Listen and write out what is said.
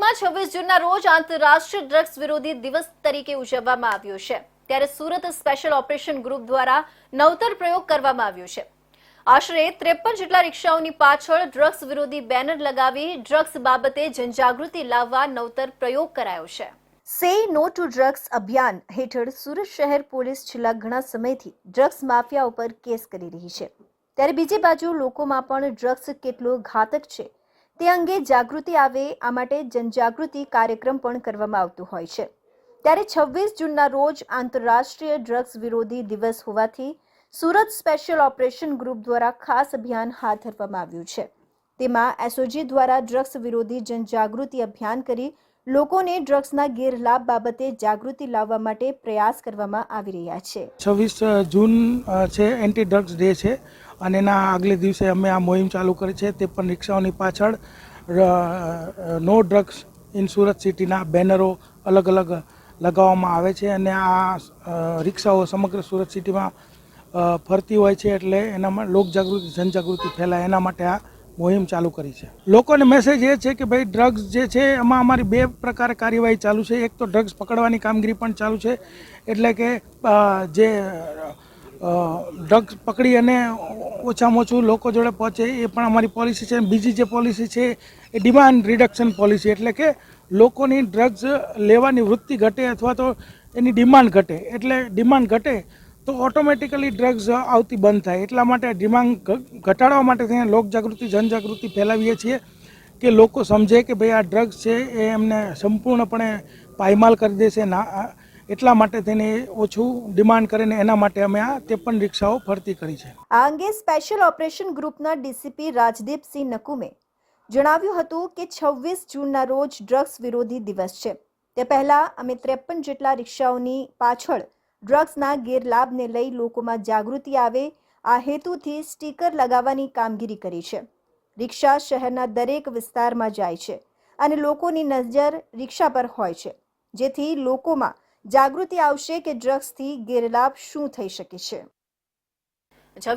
સુરતમાં છવ્વીસ જૂનના રોજ આંતરરાષ્ટ્રીય ડ્રગ્સ વિરોધી દિવસ તરીકે ઉજવવામાં આવ્યો છે. ત્યારે સુરત સ્પેશિયલ ઓપરેશન ગ્રુપ દ્વારા નવતર પ્રયોગ કરવામાં આવ્યો છે. આશરે ત્રેપન જેટલા રિક્ષાઓની પાછળ ડ્રગ્સ વિરોધી બેનર લગાવી ડ્રગ્સ બાબતે જનજાગૃતિ લાવવા નવતર પ્રયોગ કરાયો છે. સે નો ટુ ડ્રગ્સ અભિયાન હેઠળ સુરત શહેર પોલીસ છેલ્લા ઘણા સમયથી ડ્રગ્સ માફિયા ઉપર કેસ કરી રહી છે. ત્યારે બીજી બાજુ લોકોમાં પણ ડ્રગ્સ કેટલો ઘાતક છે તે અંગે જાગૃતિ આવે, આ માટે જનજાગૃતિ કાર્યક્રમ પણ કરવામાં આવતું હોય છે. ત્યારે છવ્વીસ જૂનના રોજ આંતરરાષ્ટ્રીય ડ્રગ્સ વિરોધી દિવસ હોવાથી સુરત સ્પેશિયલ ઓપરેશન ગ્રુપ દ્વારા ખાસ અભિયાન હાથ ધરવામાં આવ્યું છે. તેમાં એસઓજી દ્વારા ડ્રગ્સ વિરોધી જનજાગૃતિ અભિયાન કરી લોકોને ડ્રગ્સના ગેરલાભ બાબતે જાગૃતિ લાવવા માટે પ્રયાસ કરવામાં આવી રહ્યા છે. છવ્વીસ જૂન છે એન્ટી ડ્રગ્સ ડે છે અને એના આગલે દિવસે અમે આ મોહિમ ચાલુ કરી છે. તે પણ રિક્ષાઓની પાછળ નો ડ્રગ્સ ઇન સુરત સિટીના બેનરો અલગ અલગ લગાવવામાં આવે છે અને આ રિક્ષાઓ સમગ્ર સુરત સિટીમાં ફરતી હોય છે એટલે એનામાં લોકજાગૃતિ, જનજાગૃતિ ફેલાય. એના માટે આ મોહિમ ચાલુ કરી છે. લોકોને મેસેજ એ છે કે ભાઈ ડ્રગ્સ જે છે એમાં અમારી બે પ્રકારે કાર્યવાહી ચાલુ છે. એક તો ડ્રગ્સ પકડવાની કામગીરી પણ ચાલુ છે. એટલે કે જે ડ્રગ્સ પકડી અને ઓછામાં ઓછું લોકો જોડે પહોંચે એ પણ અમારી પોલિસી છે. બીજી જે પોલિસી છે એ ડિમાન્ડ રિડક્શન પોલિસી એટલે કે લોકોની ડ્રગ્સ લેવાની વૃત્તિ ઘટે અથવા તો એની ડિમાન્ડ ઘટે. એટલે ડિમાન્ડ ઘટે તો ઓટોમેટિકલી ડ્રગ્સ આવતી બંધ થાય. એટલા માટે ડિમાન્ડ ઘટાડવા માટે થઈને લોકજાગૃતિ, જનજાગૃતિ ફેલાવીએ છીએ કે લોકો સમજે કે ભાઈ આ ડ્રગ્સ છે એ એમને સંપૂર્ણપણે પાયમાલ કરી દેશે ના એટલા માટે તેને ઓછું ડિમાન્ડ કરે ને એના માટે અમે આ ત્રેપન રિક્ષાઓ ફરતી કરી છે. આ અંગે સ્પેશિયલ ઓપરેશન ગ્રુપના ડીસીપી રાજદીપસિંહ નકુમે જણાવ્યું હતું કે છવ્વીસ જૂનના રોજ ડ્રગ્સ વિરોધી દિવસ છે. તે પહેલા અમે ત્રેપન જેટલા રિક્ષાઓની પાછળ ડ્રગ્સના ગેરલાભને લઈ લોકોમાં જાગૃતિ આવે, આ હેતુથી સ્ટીકર લગાવવાની કામગીરી કરી છે. રિક્ષા શહેરના દરેક વિસ્તારમાં જાય છે અને લોકોની નજર રિક્ષા પર હોય છે, જેથી લોકોમાં જાગૃતિ આવશે કે ડ્રગ્સથી ગેરલાભ શું થઈ શકે છે.